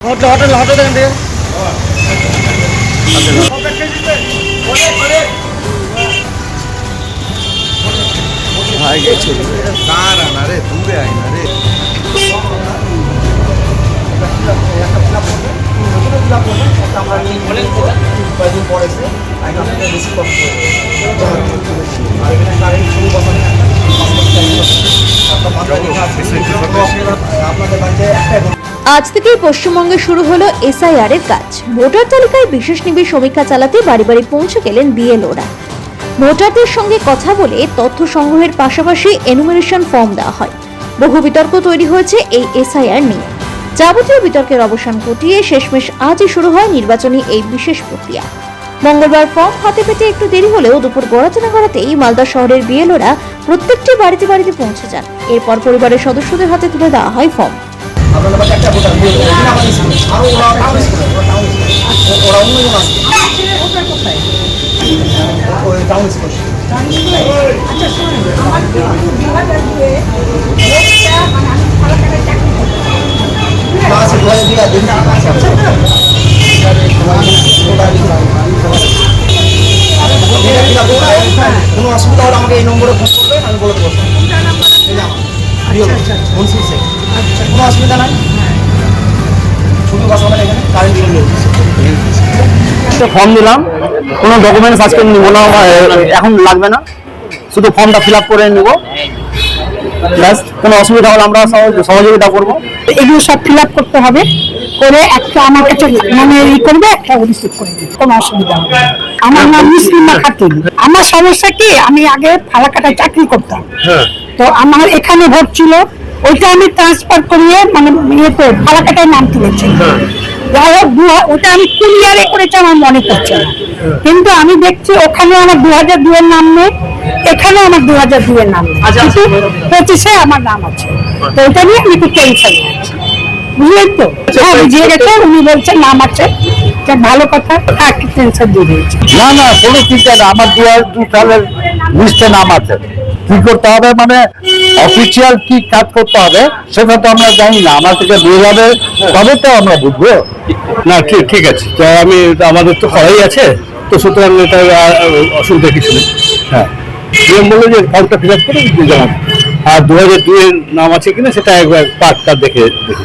Hotel hotel hotel দেখেন থেকে ভাই গেছে কারা না রে দূরে আয় না রে এখানে আপনাদের বাড়িতে একটাই আজ থেকেই পশ্চিমবঙ্গে শুরু হলো এসআইআর এর কাজ। ভোটার তালিকায় বিশেষ নিবিড় সমীক্ষা চালাতে বাড়ি বাড়ি পৌঁছে গেলেন বিএলওরা ভোটারদের সঙ্গে কথা বলে তথ্য সংগ্রহের পাশাপাশি এনুমারেশন ফর্ম দেওয়া হয়। বহু বিতর্ক তৈরি হয়েছে এই এসআইআর নিয়ে। যাবতীয় বিতর্কের অবসান ঘটিয়ে শেষমেশ আজই শুরু হয় নির্বাচনী এই বিশেষ প্রক্রিয়া। মঙ্গলবার ফর্ম হাতে পেতে একটু দেরি হলেও দুপুর গড়াতে না গড়াতেই মালদা শহরের বিএলওরা প্রত্যেকটি বাড়িতে বাড়িতে পৌঁছে যান। এরপর পরিবারের সদস্যদের হাতে তুলে দেওয়া হয় ফর্ম আপনাদের বাড়িতে একটা ভোটার আরও ওরা টাউন স্কুলে। ওরা অন্যজন আছে টাউন স্কুলে। আছে হাজার দিয়ে দিন। আছে কোনো অসুবিধা হলে আমাকে এই নম্বরে ফোন করবেন, আমি বলে দেবো। প্রিয় মনসুর শেখ কোনো অসুবিধা নাই? ছবি বসাবেন এখানে কারেন্ট বিল ফর্ম দিলাম কোনো ডকুমেন্টস আজকে নিব না এখন লাগবে না। শুধু ফর্মটা ফিল আপ করে নেব। ব্যাস কোনো অসুবিধা হলে আমরা সহযোগিতা করব। এগুলো সব ফিল আপ করতে হবে। করে একটা আমার কাছে মানে ই করবে একটা রিসিভ করে দেবে। কোনো অসুবিধা হবে। আমার নাম মুসলিমা খাতুন আমার সমস্যা কি আমি আগে ফালাকাটায় চাকরি করতাম। তো আমার এখানে ভোট ছিল ওইটা আমি ট্রান্সফার করিয়ে মানে ইয়েতে ফালাকাটায় নাম তুলেছি। যাই হোক ওটা আমি কুরিয়ারে করেছি আমার মনে পড়ছে না। কিন্তু আমি দেখছি ওখানে আমার দু হাজার দুয়ের নাম নেই এখানে আমার দু হাজার দুয়ের নাম নেই। কিন্তু পঁচিশে আমার নাম আছে। তো এটা নিয়ে আমি একটু টেনশনে আছি। বুঝলেন তো? হ্যাঁ বুঝিয়ে গেছে উনি বলছেন নাম আছে। ভালো কথা হ্যাঁ একটু টেনশন দূর হয়েছে। না না কোনো চিন্তা না আমার দু হাজার দু সালের লিস্টে নাম আছে। কি করতে হবে মানে অফিসিয়াল কি কাজ করতে হবে সেটা তো আমরা জানি না আমার থেকে দিয়ে যাবে তবে তো আমরা বুঝব। না ঠিক ঠিক আছে তো আমি আমাদের তো করাই আছে তো সুতরাং এটা অসুবিধা কিছু নেই। হ্যাঁ। নিয়ম বলে যে ফর্মটা ফিল আপ করে দিয়ে যাবেন আর দু হাজার দুইয়ের নাম আছে কিনা সেটা একবার পার্টটা দেখে দেখে।